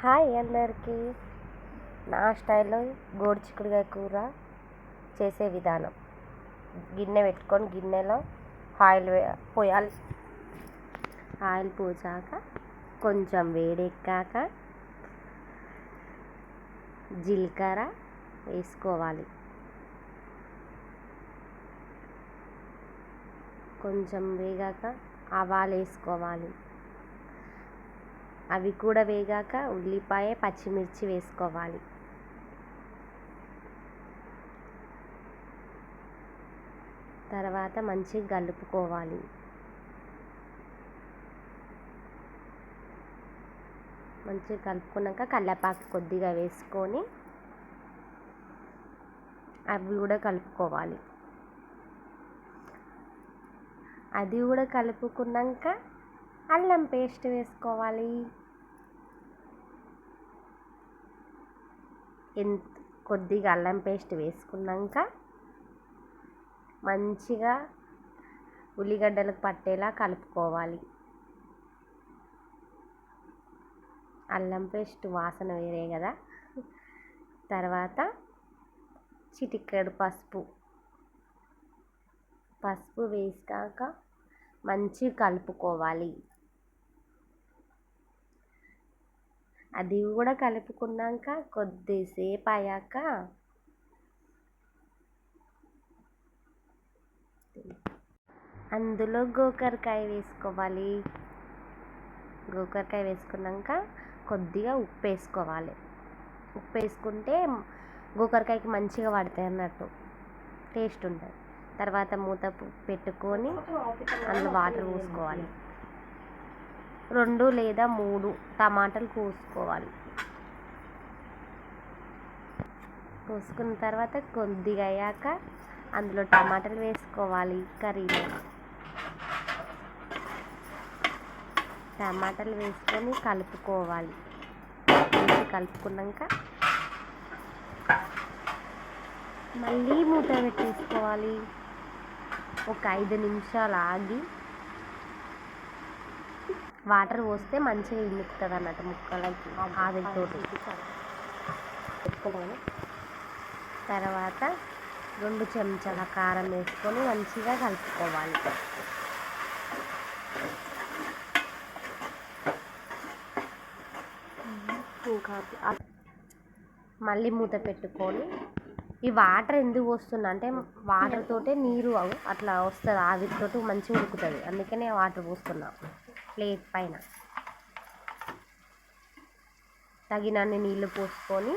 Hi అందరికీ. నా స్టైల్లో గోడు చిక్కుడుగా కూర చేసే విధానం. గిన్నె పెట్టుకొని గిన్నెలో ఆయిల్ పోయాలి. ఆయిల్ పోసాక కొంచెం వేడెక్కాక జీలకర్ర వేసుకోవాలి. కొంచెం వేగాక ఆవాలు వేసుకోవాలి. అవి కూడా వేగాక ఉల్లిపాయ పచ్చిమిర్చి వేసుకోవాలి. తర్వాత మంచిగా కలుపుకోవాలి. మంచిగా కలుపుకున్నాక కళ్ళపాకు కొద్దిగా వేసుకొని అవి కూడా కలుపుకోవాలి. అది కూడా కలుపుకున్నాక అల్లం పేస్ట్ వేసుకోవాలి. కొద్దిగా అల్లం పేస్ట్ వేసుకున్నాక మంచిగా ఉల్లిగడ్డలకు పట్టేలా కలుపుకోవాలి. అల్లం పేస్ట్ వాసన వేరే కదా. తర్వాత చిటికెడు పసుపు. పసుపు వేసాక మంచిగా కలుపుకోవాలి. అది కూడా కలుపుకున్నాక కొద్దిసేపు అయ్యాక అందులో గోకరకాయ వేసుకోవాలి. గోకరకాయ వేసుకున్నాక కొద్దిగా ఉప్పు వేసుకోవాలి. ఉప్పు వేసుకుంటే గోకరకాయకి మంచిగా పడతాయి అన్నట్టు. టేస్ట్ ఉంటుంది. తర్వాత మూత పెట్టుకొని అందులో వాటర్ పోసుకోవాలి. రెండు లేదా మూడు టమాటాలు కోసుకోవాలి. కోసుకున్న తర్వాత కొద్దిగా అయ్యాక అందులో టమాటాలు వేసుకోవాలి కర్రీలో. టమాటాలు వేసుకొని కలుపుకోవాలి. కలుపుకున్నాక మళ్ళీ మూత పెట్టేసుకోవాలి. ఒక ఐదు నిమిషాలు ఆగి వాటర్ పోస్తే మంచిగా ఇనుకుతుంది అన్నట్టు ముక్కలకి ఆవిరితోటి. పెట్టుకోవాలి తర్వాత రెండు చెంచాల కారం వేసుకొని మంచిగా కలుపుకోవాలి. ఇంకా మళ్ళీ మూత పెట్టుకొని ఈ వాటర్ ఎందుకు పోస్తున్నా అంటే వాటర్ తోటే నీరు అట్లా వస్తుంది ఆవిరితోటి మంచిగా ఉడుకుతుంది. అందుకనే వాటర్ పోస్తున్నా. ప్లేట్ పైన. తగినన్ని నీళ్ళు పోసుకొని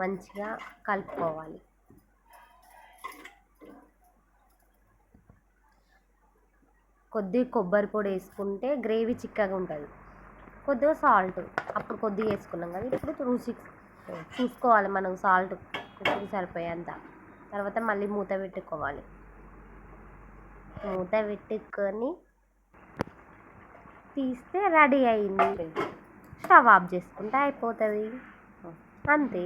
మంచిగా కలుపుకోవాలి. కొద్దిగా కొబ్బరి పొడి వేసుకుంటే గ్రేవీ చిక్కగా ఉంటుంది. కొద్దిగా సాల్ట్ అప్పుడు కొద్దిగా వేసుకున్నాం కదా ఇప్పుడు రుచి చూసుకోవాలి మనం సాల్ట్ ఉప్పుకి సరిపోయేంత. తర్వాత మళ్ళీ మూత పెట్టుకోవాలి. మూత పెట్టుకొని తీస్తే రెడీ అయింది. స్టవ్ ఆఫ్ చేసుకుంటే అయిపోతుంది. అంతే.